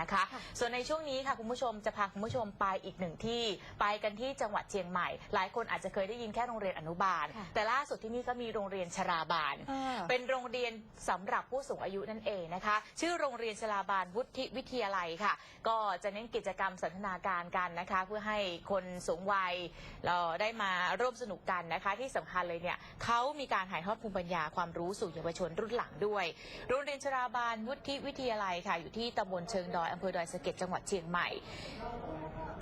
นะคะ ส่วนในช่วงนี้ค่ะคุณผู้ชมจะพาคุณผู้ชมไปอีกหนึ่งที่ไปกันที่จังหวัดเชียงใหม่ หลายคนอาจจะเคยได้ยินแค่โรงเรียนอนุบาลค่ะแต่ล่าสุดที่นี่ก็มีโรงเรียนชราบาลอ่าเป็นโรงเรียนสำหรับผู้สูงอายุนั่นเองนะคะ ชื่อโรงเรียนชลาบาลวุฒิวิทยาลัยค่ะ ก็จะเน้นกิจกรรมสันทนาการกันนะคะ เพื่อให้คนสูงวัยเราได้มาร่วมสนุกกันนะคะ ที่สำคัญเลยเนี่ยเขามีการถ่ายทอดภูมิปัญญาความรู้สู่เยาวชนรุ่นหลังด้วย โรงเรียนชราบาลวุฒิวิทยาลัยค่ะ อยู่ที่ตำบลเชิงดอยอำเภอดอยสะเก็ดจังหวัดเชียงใหม่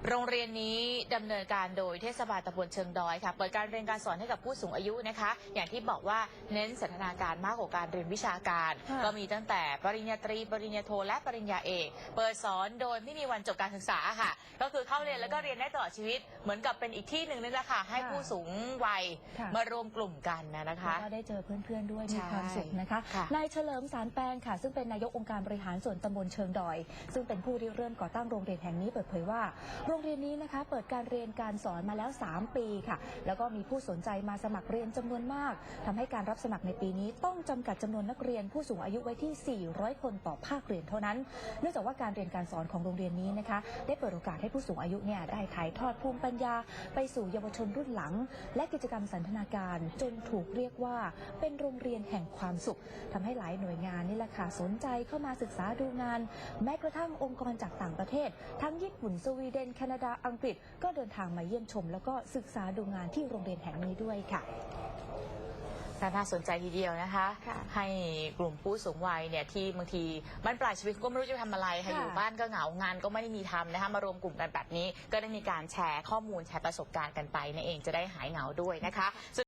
โรงเรียนนี้ดำเนินการโดยเทศบาลตำบลเชิงดอยค่ะ เปิดการเรียนการสอนให้กับผู้สูงอายุนะคะ อย่างที่บอกว่าเน้นสันทนาการมากกว่าการเรียนวิชาการค่ะก็มีตั้งแต่ปริญญาตรี ปริญญาโท และปริญญาเอก เปิดสอนโดยไม่มีวันจบการศึกษาค่ะ ก็คือเข้าเรียนแล้วก็เรียนได้ตลอดชีวิต เหมือนกับเป็นอีกที่หนึ่งนี่แหละค่ะ ให้ผู้สูงวัยค่ะมารวมกลุ่มกันนะนะคะแล้วก็ได้เจอเพื่อนๆด้วยใช่มีความสุขนะคะค่ะนายเฉลิมสารแปลงค่ะ ซึ่งเป็นนายกองค์การบริหารส่วนตำบลเชิงดอยซึ่งเป็นผู้ริเริ่มก่อตั้งโรงเรียนแห่งนี้เปิดเผยว่า โรงเรียนนี้นะคะเปิดการเรียนการสอนมาแล้ว 3 ปีค่ะ แล้วก็มีผู้สนใจมาสมัครเรียนจำนวนมากทำให้การรับสมัครในปีนี้ต้องจำกัดจำนวนนักเรียนผู้สูงอายุไว้ที่ 400 คนต่อภาคเรียนเท่านั้น เนื่องจากว่าการเรียนการสอนของโรงเรียนนี้นะคะ ได้เปิดโอกาสให้ผู้สูงอายุเนี่ยได้ถ่ายทอดภูมิปัญญา ไปสู่เยาวชนรุ่นหลัง และกิจกรรมสันทนาการจนถูกเรียกว่า เป็นโรงเรียนแห่งความสุขทำให้หลายหน่วยงานนี่แหละค่ะสนใจเข้ามาศึกษาดูงาน แม้กระทั่งองค์กรจากต่างประเทศ ทั้งญี่ปุ่นสวีเดน แคนาดาอังกฤษ ก็เดินทางมาเยี่ยมชม แล้วก็ศึกษาดูงานที่โรงเรียนแห่งนี้ด้วยค่ะน่าสนใจทีเดียวนะคะค่ะให้กลุ่มผู้สูงวัยเนี่ยที่บางทีบ้านปลายชีวิตก็ไม่รู้จะทำอะไรค่ะค่ะอยู่บ้านก็เหงางานก็ไม่ได้มีทำนะคะมารวมกลุ่มกันแบบนี้ ก็ได้มีการแชร์ข้อมูลแชร์ประสบการณ์กันไปนั่นเองจะได้หายเหงาด้วยนะคะ